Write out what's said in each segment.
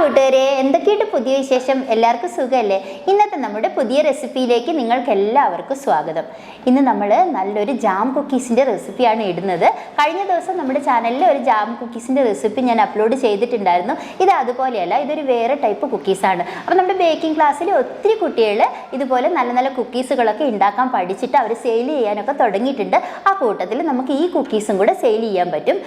കൂട്ടുകാരെ എന്തൊക്കെയുണ്ട് പുതിയ വിശേഷം? എല്ലാവർക്കും സുഖമല്ലേ ഇന്നത്തെ നമ്മുടെ പുതിയ റെസിപ്പിയിലേക്ക് നിങ്ങൾക്ക് എല്ലാവർക്കും സ്വാഗതം. ഇന്ന് നമ്മൾ നല്ലൊരു ജാം കുക്കീസിന്റെ റെസിപ്പിയാണ് ഇടുന്നത്. കഴിഞ്ഞ ദിവസം നമ്മുടെ ചാനലിൽ ഒരു ജാം കുക്കീസിന്റെ റെസിപ്പി ഞാൻ അപ്ലോഡ് ചെയ്തിട്ടുണ്ടായിരുന്നു. ഇത് അതുപോലെയല്ല ഇതൊരു വേറെ ടൈപ്പ് കുക്കീസാണ്. അപ്പോൾ നമ്മുടെ ബേക്കിംഗ് ക്ലാസ്സിൽ ഒത്തിരി കുട്ടികൾ ഇതുപോലെ നല്ല നല്ല കുക്കീസുകളൊക്കെ ഉണ്ടാക്കാൻ പഠിച്ചിട്ട് അവർ സെയിൽ ചെയ്യാനൊക്കെ തുടങ്ങിയിട്ടുണ്ട്. ആ കൂട്ടത്തിൽ നമുക്ക് ഈ കുക്കീസും കൂടെ സെയിൽ ചെയ്യാൻ പറ്റും.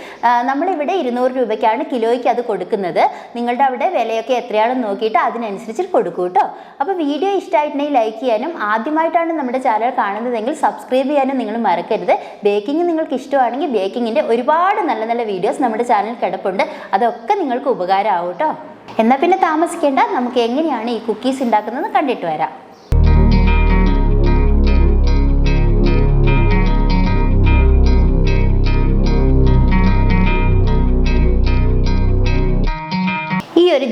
നമ്മളിവിടെ ഇരുന്നൂറ് രൂപയ്ക്കാണ് കിലോയ്ക്ക് അത് കൊടുക്കുന്നത്. നിങ്ങളുടെ അവിടെ വിലയൊക്കെ എത്രയാണെന്ന് നോക്കിയിട്ട് അതിനനുസരിച്ച് കൊടുക്കൂ കേട്ടോ അപ്പോൾ വീഡിയോ ഇഷ്ടമായിട്ടുണ്ടെങ്കിൽ ലൈക്ക് ചെയ്യാനും ആദ്യമായിട്ടാണ് നമ്മുടെ ചാനൽ കാണുന്നതെങ്കിൽ സബ്സ്ക്രൈബ് ചെയ്യാനും നിങ്ങൾ മറക്കരുത്. ബേക്കിംഗ് നിങ്ങൾക്ക് ഇഷ്ടമാണെങ്കിൽ ബേക്കിങ്ങിന്റെ ഒരുപാട് നല്ല നല്ല വീഡിയോസ് നമ്മുടെ ചാനൽ കിടപ്പുണ്ട്. അതൊക്കെ നിങ്ങൾക്ക് ഉപകാരമാവും കേട്ടോ എന്നാൽ പിന്നെ താമസിക്കേണ്ട നമുക്ക് എങ്ങനെയാണ് ഈ കുക്കീസ് ഉണ്ടാക്കുന്നത് കണ്ടിട്ട് വരാം.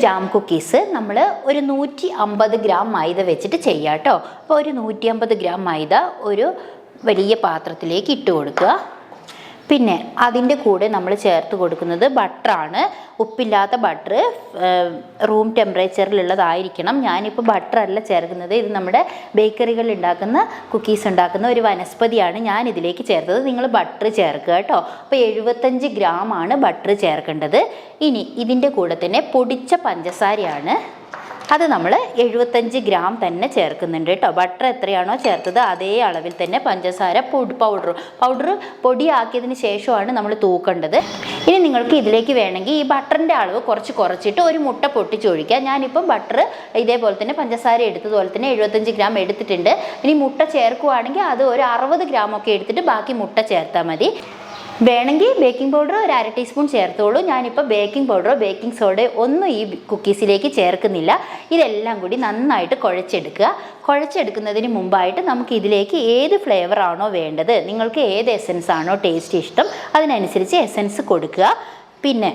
ജാം കുക്കീസ് നമ്മൾ ഒരു നൂറ്റി അമ്പത് ഗ്രാം മൈദ വെച്ചിട്ട് ചെയ്യാം കേട്ടോ അപ്പോൾ ഒരു നൂറ്റി അമ്പത് ഗ്രാം മൈദ ഒരു വലിയ പാത്രത്തിലേക്ക് ഇട്ട് കൊടുക്കുക. പിന്നെ അതിന്റെ കൂടെ നമ്മൾ ചേർത്ത് കൊടുക്കുന്നത് ബട്ടറാണ്. ഉപ്പില്ലാത്ത ബട്ടർ റൂം ടെമ്പറേച്ചറിലുള്ളതായിരിക്കണം. ഞാനിപ്പോൾ ബട്ടറല്ല ചേർക്കുന്നത്. ഇത് നമ്മുടെ ബേക്കറികളിൽ ഉണ്ടാക്കുന്ന കുക്കീസ് ഉണ്ടാക്കുന്ന ഒരു വനസ്പതിയാണ് ഞാൻ ഇതിലേക്ക് ചേർത്തത്. നിങ്ങൾ ബട്ടർ ചേർക്കുക കേട്ടോ. അപ്പോൾ എഴുപത്തഞ്ച് ഗ്രാമാണ് ബട്ടർ ചേർക്കേണ്ടത്. ഇനി ഇതിന്റെ കൂടെ തന്നെ പൊടിച്ച പഞ്ചസാരയാണ് അത് നമ്മൾ എഴുപത്തഞ്ച് ഗ്രാം തന്നെ ചേർക്കുന്നുണ്ട് കേട്ടോ. ബട്ടർ എത്രയാണോ ചേർത്തത് അതേ അളവിൽ തന്നെ പഞ്ചസാര പൊടി പൗഡർ പൗഡർ പൊടിയാക്കിയതിന് ശേഷമാണ് നമ്മൾ തൂക്കേണ്ടത്. ഇനി നിങ്ങൾക്ക് ഇതിലേക്ക് വേണമെങ്കിൽ ഈ ബട്ടറിന്റെ അളവ് കുറച്ച് കുറച്ചിട്ട് ഒരു മുട്ട പൊട്ടിച്ചൊഴിക്കുക. ഞാനിപ്പം ബട്ടർ ഇതേപോലെ തന്നെ പഞ്ചസാര എടുത്തതുപോലെ തന്നെ എഴുപത്തഞ്ച് ഗ്രാം എടുത്തിട്ടുണ്ട്. ഇനി മുട്ട ചേർക്കുവാണെങ്കിൽ അത് ഒരു അറുപത് ഗ്രാം ഒക്കെ എടുത്തിട്ട് ബാക്കി മുട്ട ചേർത്താൽ മതി. വേണമെങ്കിൽ ബേക്കിംഗ് പൗഡർ ഒരു അര ടീസ്പൂൺ ചേർത്തോളൂ. ഞാനിപ്പോൾ ബേക്കിംഗ് പൗഡറോ ബേക്കിംഗ് സോഡയോ ഒന്നും ഈ കുക്കീസിലേക്ക് ചേർക്കുന്നില്ല. ഇതെല്ലാം കൂടി നന്നായിട്ട് കുഴച്ചെടുക്കുക. കുഴച്ചെടുക്കുന്നതിന് മുമ്പായിട്ട് നമുക്ക് ഇതിലേക്ക് ഏത് ഫ്ലേവർ ആണോ വേണ്ടത് നിങ്ങൾക്ക് ഏത് എസൻസ് ആണോ ടേസ്റ്റ് ഇഷ്ടം അതിനനുസരിച്ച് എസൻസ് കൊടുക്കുക. പിന്നെ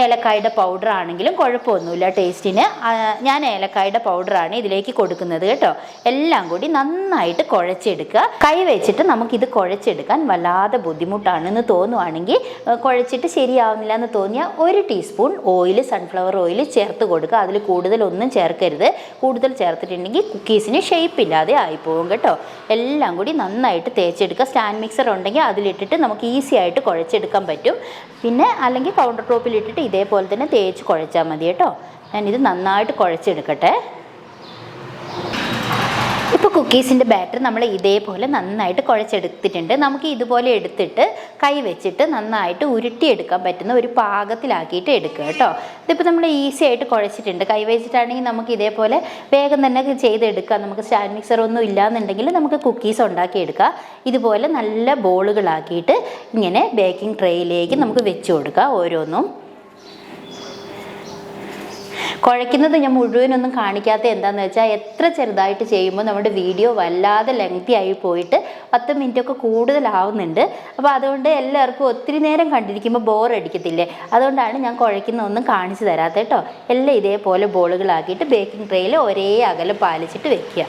ഏലക്കായുടെ പൗഡർ ആണെങ്കിലും കുഴപ്പമൊന്നുമില്ല ടേസ്റ്റിന് ഞാൻ ഏലക്കായുടെ പൗഡറാണ് ഇതിലേക്ക് കൊടുക്കുന്നത് കേട്ടോ. എല്ലാം കൂടി നന്നായിട്ട് കുഴച്ചെടുക്കുക. കൈ വെച്ചിട്ട് നമുക്കിത് കുഴച്ചെടുക്കാൻ വല്ലാതെ ബുദ്ധിമുട്ടാണെന്ന് തോന്നുവാണെങ്കിൽ കുഴച്ചിട്ട് ശരിയാവുന്നില്ല എന്ന് തോന്നിയാൽ ഒരു ടീസ്പൂൺ ഓയിൽ സൺഫ്ലവർ ഓയിൽ ചേർത്ത് കൊടുക്കുക. അതിൽ കൂടുതലൊന്നും ചേർക്കരുത്. കൂടുതൽ ചേർത്തിട്ടുണ്ടെങ്കിൽ കുക്കീസിന് ഷേപ്പ് ഇല്ലാതെ ആയിപ്പോവും കേട്ടോ. എല്ലാം കൂടി നന്നായിട്ട് തേച്ചെടുക്കുക. സ്റ്റാൻഡ് മിക്സർ ഉണ്ടെങ്കിൽ അതിലിട്ടിട്ട് നമുക്ക് ഈസി ആയിട്ട് കുഴച്ചെടുക്കാൻ പറ്റും. പിന്നെ അല്ലെങ്കിൽ കൗണ്ടർ ടോപ്പിൽ ഇട്ടിട്ട് ഇതേപോലെ തന്നെ തേച്ച് കുഴച്ചാൽ മതി കേട്ടോ. ഞാനിത് നന്നായിട്ട് കുഴച്ചെടുക്കട്ടെ. ഇപ്പോൾ കുക്കീസിന്റെ ബാറ്റർ നമ്മൾ ഇതേപോലെ നന്നായിട്ട് കുഴച്ചെടുത്തിട്ടുണ്ട്. നമുക്ക് ഇതുപോലെ എടുത്തിട്ട് കൈ വെച്ചിട്ട് നന്നായിട്ട് ഉരുട്ടിയെടുക്കാൻ പറ്റുന്ന ഒരു പാകത്തിലാക്കിയിട്ട് എടുക്കുക കേട്ടോ. ഇതിപ്പോൾ നമ്മൾ ഈസി ആയിട്ട് കുഴച്ചിട്ടുണ്ട്. കൈ വെച്ചിട്ടാണെങ്കിൽ നമുക്ക് ഇതേപോലെ വേഗം തന്നെ ചെയ്തെടുക്കാം. നമുക്ക് സ്റ്റാൻഡ് മിക്സർ ഒന്നും ഇല്ലാന്നുണ്ടെങ്കിൽ നമുക്ക് കുക്കീസ് ഉണ്ടാക്കിയെടുക്കാം. ഇതുപോലെ നല്ല ബോളുകളാക്കിയിട്ട് ഇങ്ങനെ ബേക്കിംഗ് ട്രേയിലേക്ക് നമുക്ക് വെച്ച് കൊടുക്കാം ഓരോന്നും. കുഴയ്ക്കുന്നത് ഞാൻ മുഴുവനൊന്നും കാണിക്കാത്ത എന്താണെന്ന് വെച്ചാൽ എത്ര ചെറുതായിട്ട് ചെയ്യുമ്പോൾ നമ്മുടെ വീഡിയോ വല്ലാതെ ലെങ്തി ആയി പോയിട്ട് പത്ത് മിനിറ്റ് ഒക്കെ കൂടുതലാവുന്നുണ്ട്. അപ്പോൾ അതുകൊണ്ട് എല്ലാവർക്കും ഒത്തിരി നേരം കണ്ടിരിക്കുമ്പോൾ ബോർ അടിക്കത്തില്ലേ? അതുകൊണ്ടാണ് ഞാൻ കുഴയ്ക്കുന്നതൊന്നും കാണിച്ചു തരാത്ത കേട്ടോ. എല്ലാം ഇതേപോലെ ബോളുകളാക്കിയിട്ട് ബേക്കിംഗ് ട്രേയിൽ ഒരേ അകലം പാലിച്ചിട്ട് വെക്കുക.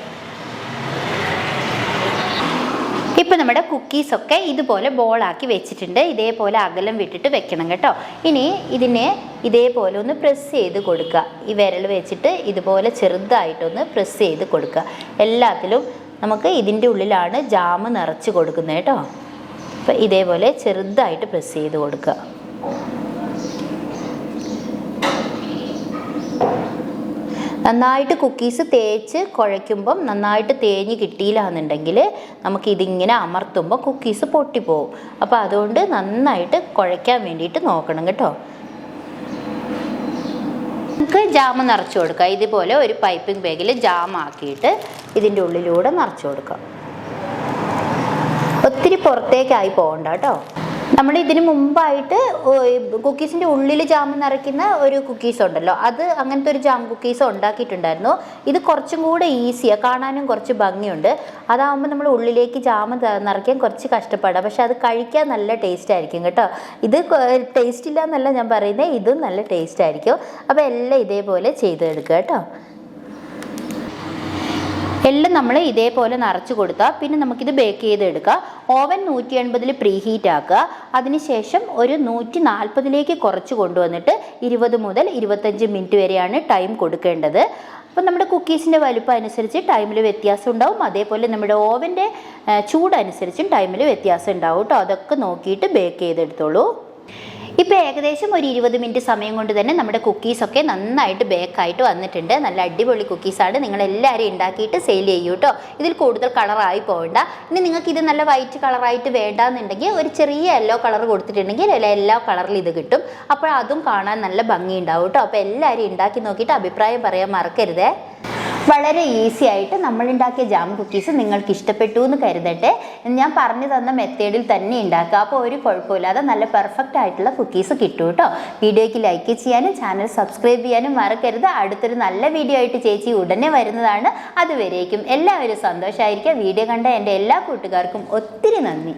ഇപ്പം നമ്മുടെ കുക്കീസൊക്കെ ഇതുപോലെ ബോളാക്കി വെച്ചിട്ടുണ്ട്. ഇതേപോലെ അകലം വിട്ടിട്ട് വെക്കണം കേട്ടോ. ഇനി ഇതിനെ ഇതേപോലെ ഒന്ന് പ്രസ് ചെയ്ത് കൊടുക്കുക. ഈ വിരൽ വെച്ചിട്ട് ഇതുപോലെ ചെറുതായിട്ടൊന്ന് പ്രസ് ചെയ്ത് കൊടുക്കുക. എല്ലാത്തിലും നമുക്ക് ഇതിന്റെ ഉള്ളിലാണ് ജാമ് നിറച്ച് കൊടുക്കുന്നത് കേട്ടോ. അപ്പം ഇതേപോലെ ചെറുതായിട്ട് പ്രസ് ചെയ്ത് കൊടുക്കുക. നന്നായിട്ട് കുക്കീസ് തേച്ച് കുഴയ്ക്കുമ്പം നന്നായിട്ട് തേഞ്ഞ് കിട്ടിയില്ല എന്നുണ്ടെങ്കിൽ നമുക്കിതിങ്ങനെ അമർത്തുമ്പോൾ കുക്കീസ് പൊട്ടിപ്പോവും. അപ്പോൾ അതുകൊണ്ട് നന്നായിട്ട് കുഴയ്ക്കാൻ വേണ്ടിയിട്ട് നോക്കണം കേട്ടോ. നമുക്ക് ജാമ് നിറച്ച് കൊടുക്കാം. ഇതുപോലെ ഒരു പൈപ്പിംഗ് ബാഗിൽ ജാം ആക്കിയിട്ട് ഇതിന്റെ ഉള്ളിലൂടെ നിറച്ച് കൊടുക്കാം. ഒത്തിരി പുറത്തേക്കായി പോകണ്ട കേട്ടോ. നമ്മൾ ഇതിന് മുമ്പായിട്ട് കുക്കീസിന്റെ ഉള്ളിൽ ജാം നിറയ്ക്കുന്ന ഒരു കുക്കീസ് ഉണ്ടല്ലോ. അത് അങ്ങനത്തെ ഒരു ജാം കുക്കീസ് ഉണ്ടാക്കിയിട്ടുണ്ടായിരുന്നു. ഇത് കുറച്ചും കൂടെ ഈസിയാണ് കാണാനും കുറച്ച് ഭംഗിയുണ്ട്. അതാവുമ്പോൾ നമ്മൾ ഉള്ളിലേക്ക് ജാം നിറയ്ക്കാൻ കുറച്ച് കഷ്ടപ്പാടാണ് പക്ഷെ അത് കഴിക്കാൻ നല്ല ടേസ്റ്റ് ആയിരിക്കും കേട്ടോ. ഇത് ടേസ്റ്റ് ഇല്ല എന്നല്ല ഞാൻ പറയുന്നത് ഇതും നല്ല ടേസ്റ്റ് ആയിരിക്കും അപ്പോൾ എല്ലാം ഇതേപോലെ ചെയ്തെടുക്കുക കേട്ടോ. എല്ലാം നമ്മൾ ഇതേപോലെ നിറച്ച് കൊടുത്താൽ പിന്നെ നമുക്കിത് ബേക്ക് ചെയ്തെടുക്കുക ഓവൻ നൂറ്റി എൺപതിൽ പ്രീ ഹീറ്റ് ആക്കുക അതിനുശേഷം ഒരു നൂറ്റി നാൽപ്പതിലേക്ക് കുറച്ച് കൊണ്ടുവന്നിട്ട് ഇരുപത് മുതൽ ഇരുപത്തഞ്ച് മിനിറ്റ് വരെയാണ് ടൈം കൊടുക്കേണ്ടത്. അപ്പം നമ്മുടെ കുക്കീസിന്റെ വലുപ്പം അനുസരിച്ച് ടൈമിൽ വ്യത്യാസം ഉണ്ടാവും. അതേപോലെ നമ്മുടെ ഓവന്റെ ചൂടനുസരിച്ചും ടൈമിൽ വ്യത്യാസം ഉണ്ടാവും കേട്ടോ അതൊക്കെ നോക്കിയിട്ട് ബേക്ക് ചെയ്തെടുത്തോളൂ. ഇപ്പോൾ ഏകദേശം ഒരു ഇരുപത് മിനിറ്റ് സമയം കൊണ്ട് തന്നെ നമ്മുടെ കുക്കീസൊക്കെ നന്നായിട്ട് ബേക്കായിട്ട് വന്നിട്ടുണ്ട്. നല്ല അടിപൊളി കുക്കീസാണ് നിങ്ങൾ എല്ലാവരും ഉണ്ടാക്കിയിട്ട് സെയിൽ ചെയ്യൂ കേട്ടോ ഇതിൽ കൂടുതൽ കളറായി പോകണ്ട. ഇനി നിങ്ങൾക്ക് ഇത് നല്ല വൈറ്റ് കളറായിട്ട് വേണ്ടാന്നുണ്ടെങ്കിൽ ഒരു ചെറിയ യെല്ലോ കളർ കൊടുത്തിട്ടുണ്ടെങ്കിൽ എല്ലാ കളറിൽ ഇത് കിട്ടും. അപ്പോൾ അതും കാണാൻ നല്ല ഭംഗി ഉണ്ടാവും കേട്ടോ അപ്പോൾ എല്ലാവരും ഉണ്ടാക്കി നോക്കിയിട്ട് അഭിപ്രായം പറയാൻ മറക്കരുതേ. വളരെ ഈസി ആയിട്ട് നമ്മൾ ഉണ്ടാക്കിയ ജാം കുക്കീസ് നിങ്ങൾക്ക് ഇഷ്ടപ്പെട്ടു എന്ന് കരുതട്ടെ. ഞാൻ പറഞ്ഞു തന്ന മെത്തേഡിൽ തന്നെ ഉണ്ടാക്കുക അപ്പോൾ ഒരു കുഴപ്പമില്ലാതെ നല്ല പെർഫെക്റ്റ് ആയിട്ടുള്ള കുക്കീസ് കിട്ടും കേട്ടോ വീഡിയോയ്ക്ക് ലൈക്ക് ചെയ്യാനും ചാനൽ സബ്സ്ക്രൈബ് ചെയ്യാനും മറക്കരുത്. അടുത്തൊരു നല്ല വീഡിയോ ആയിട്ട് ചേച്ചി ഉടനെ വരുന്നതാണ്. അതുവരേക്കും എല്ലാവരും സന്തോഷമായിരിക്കുക വീഡിയോ കണ്ട എന്റെ എല്ലാ കൂട്ടുകാർക്കും ഒത്തിരി നന്ദി.